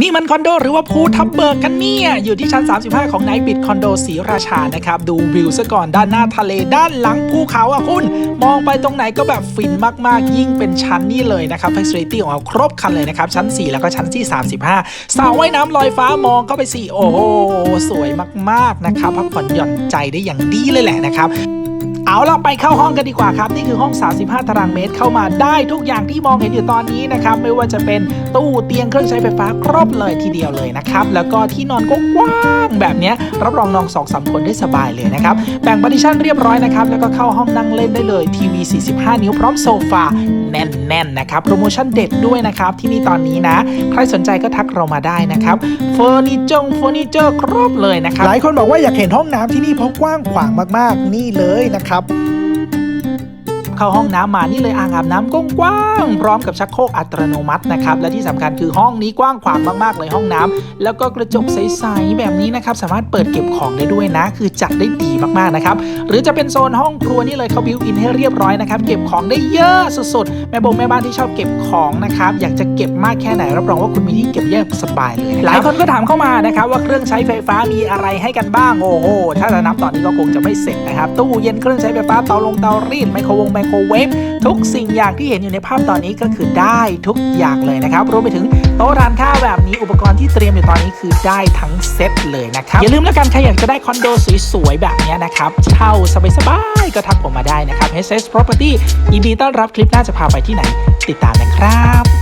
นี่มันคอนโดหรือว่าภูทับเบิกกันเนี่ย อยู่ที่ชั้น 35 ของไนท์บิดคอนโดศรีราชานะครับ ดูวิวซะก่อนด้านหน้าทะเลด้านหลังภูเขาอะคุณ มองไปตรงไหนก็แบบฟินมากๆ ยิ่งเป็นชั้นนี่เลยนะครับ f a c i l i t y ของเราครบครันเลยนะครับ ชั้น 4 แล้วก็ชั้นที่ 35สระว่ายน้ำลอยฟ้ามองเข้าไปสิโอ้โหสวยมากๆนะครับพักผ่อนหย่อนใจได้อย่างดีเลยแหละนะครับ เอาละไปเข้าห้องกันดีกว่าครับ นี่คือห้อง 35 ตารางเมตรเข้ามาได้ทุกอย่างที่มองเห็นอยู่ตอนนี้นะครับ ไม่ว่าจะเป็นตู้เตียงเครื่องใช้ไฟฟ้าครบเลยทีเดียวเลยนะครับ แล้วก็ที่นอนก็กว้างแบบนี้รับรองนอนสองสามคนได้สบายเลยนะครับ แบ่งพาร์ติชันเรียบร้อยนะครับ แล้วก็เข้าห้องนั่งเล่นได้เลยทีวี 45 นิ้วพร้อมโซฟาแน่นๆนะครับ โปรโมชั่นเด็ดด้วยนะครับ ที่นี่ตอนนี้นะ ใครสนใจก็ทักเรามาได้นะครับเฟอร์นิเจอร์เฟอร์นิเจอร์ครบเลยนะครับหลายคนบอกว่าอยากเห็นห้องน้ำที่นี่เพราะกว้างขวางมากๆนี่เลยนะครับ up. เข้าห้องน้ำมานี่เลยอ่างอาบน้ำกว้างๆพร้อมกับชักโครกอัตโนมัตินะครับและที่สำคัญคือห้องนี้กว้างขวางมากๆเลยห้องน้ำแล้วก็กระจกใสๆแบบนี้นะครับสามารถเปิดเก็บของได้ด้วยนะ คือจัดได้ดีมากๆนะครับหรือจะเป็นโซนห้องครัวนี่เลยเขาบิวอินให้เรียบร้อยนะครับเก็บของได้เยอะสุดๆแม่บงแม่บ้านที่ชอบเก็บของนะครับอยากจะเก็บมากแค่ไหนรับรองว่าคุณมีที่เก็บเยอะสบายเลยหลายคนก็ถามเข้ามานะครับว่าเครื่องใช้ไฟฟ้ามีอะไรให้กันบ้างโอ้โหถ้าจะนับตอนนี้ก็คงจะไม่เสร็จนะครับตู้เย็นเครื่องใช้ไฟฟ้าเตาลงเตารีดไมโครวงไมโครเวฟทุกสิ่งอย่างที่เห็นอยู่ในภาพตอนนี้ก็คือได้ทุกอย่างเลยนะครับรวมไปถึงโต๊ะทานข้าวแบบนี้อุปกรณ์ที่เตรียมอยู่ตอนนี้คือได้ทั้งเซตเลยนะครับอย่าลืมแล้วกันใครอยากจะได้คอนโดสวยๆแบบนี้นะครับเช่าสบายๆก็ทักผมมาได้นะครับ H S Property ยินดีต้อนรับคลิปหน้าจะพาไปที่ไหน ติดตามนะครับ